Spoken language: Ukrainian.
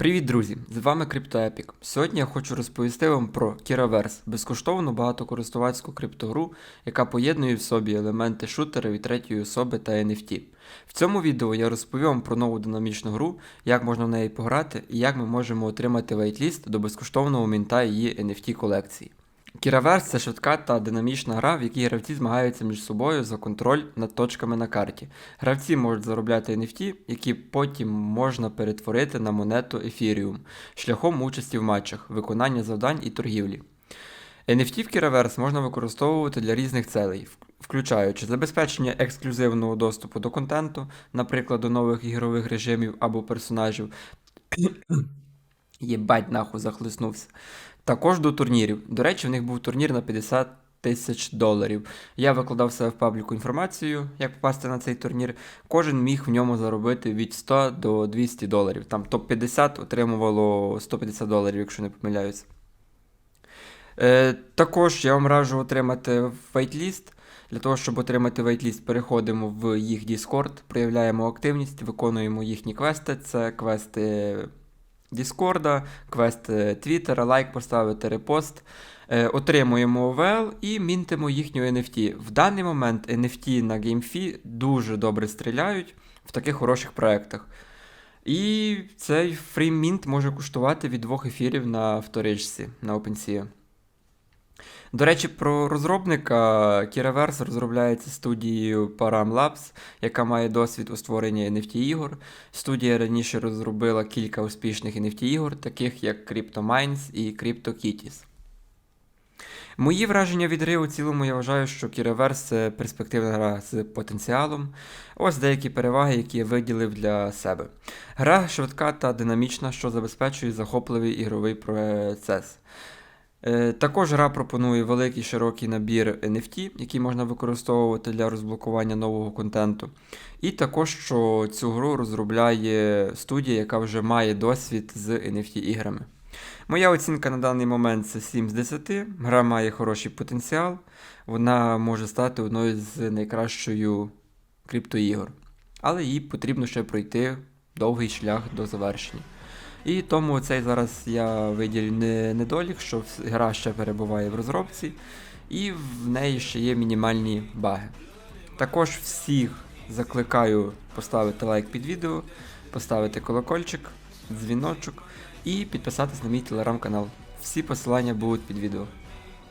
Привіт, друзі! З вами CryptoEpic. Сьогодні я хочу розповісти вам про Kiraverse, безкоштовну багатокористувацьку криптогру, яка поєднує в собі елементи шутера від третьої особи та NFT. В цьому відео я розповім вам про нову динамічну гру, як можна в неї пограти і як ми можемо отримати вейтліст до безкоштовного мінта її NFT колекції. Kiraverse – це швидка та динамічна гра, в якій гравці змагаються між собою за контроль над точками на карті. Гравці можуть заробляти NFT, які потім можна перетворити на монету Ethereum шляхом участі в матчах, виконання завдань і торгівлі. NFT в Kiraverse можна використовувати для різних целей, включаючи забезпечення ексклюзивного доступу до контенту, наприклад, до нових ігрових режимів або персонажів. Єбать, нахуй захлиснувся. Також до турнірів. До речі, в них був турнір на 50 тисяч доларів. Я викладав себе в пабліку інформацію, як попасти на цей турнір. Кожен міг в ньому заробити від 100 до 200 доларів. Там топ-50 отримувало 150 доларів, якщо не помиляюся. Е, також я вам раджу отримати вейтліст. Для того, щоб отримати вейтліст, переходимо в їх Discord, проявляємо активність, виконуємо їхні квести. Це квести Діскорда, квест Твіттера, лайк поставити, репост. Е, отримуємо ОВЛ і мінтимо їхню NFT. В даний момент NFT на GameFi дуже добре стріляють в таких хороших проєктах. І цей фрімінт може коштувати від двох ефірів на вторичці на OpenSea. До речі, про розробника Kiraverse розробляється студією Param Labs, яка має досвід у створенні NFT ігор. Студія раніше розробила кілька успішних NFT ігор, таких як CryptoMines і CryptoKitties. Мої враження від гри у цілому я вважаю, що Kiraverse це перспективна гра з потенціалом. Ось деякі переваги, які я виділив для себе. Гра швидка та динамічна, що забезпечує захопливий ігровий процес. Е, Також гра пропонує великий широкий набір NFT, який можна використовувати для розблокування нового контенту. І також, що цю гру розробляє студія, яка вже має досвід з NFT-іграми. Моя оцінка на даний момент це 7 з 10. Гра має хороший потенціал. Вона може стати одною з найкращою криптоігор. Але їй потрібно ще пройти довгий шлях до завершення. І тому цей зараз я виділю не недолік, що гра ще перебуває в розробці, і в неї ще є мінімальні баги. Також всіх закликаю поставити лайк під відео, поставити колокольчик, дзвіночок і підписатись на мій телеграм-канал. Всі посилання будуть під відео.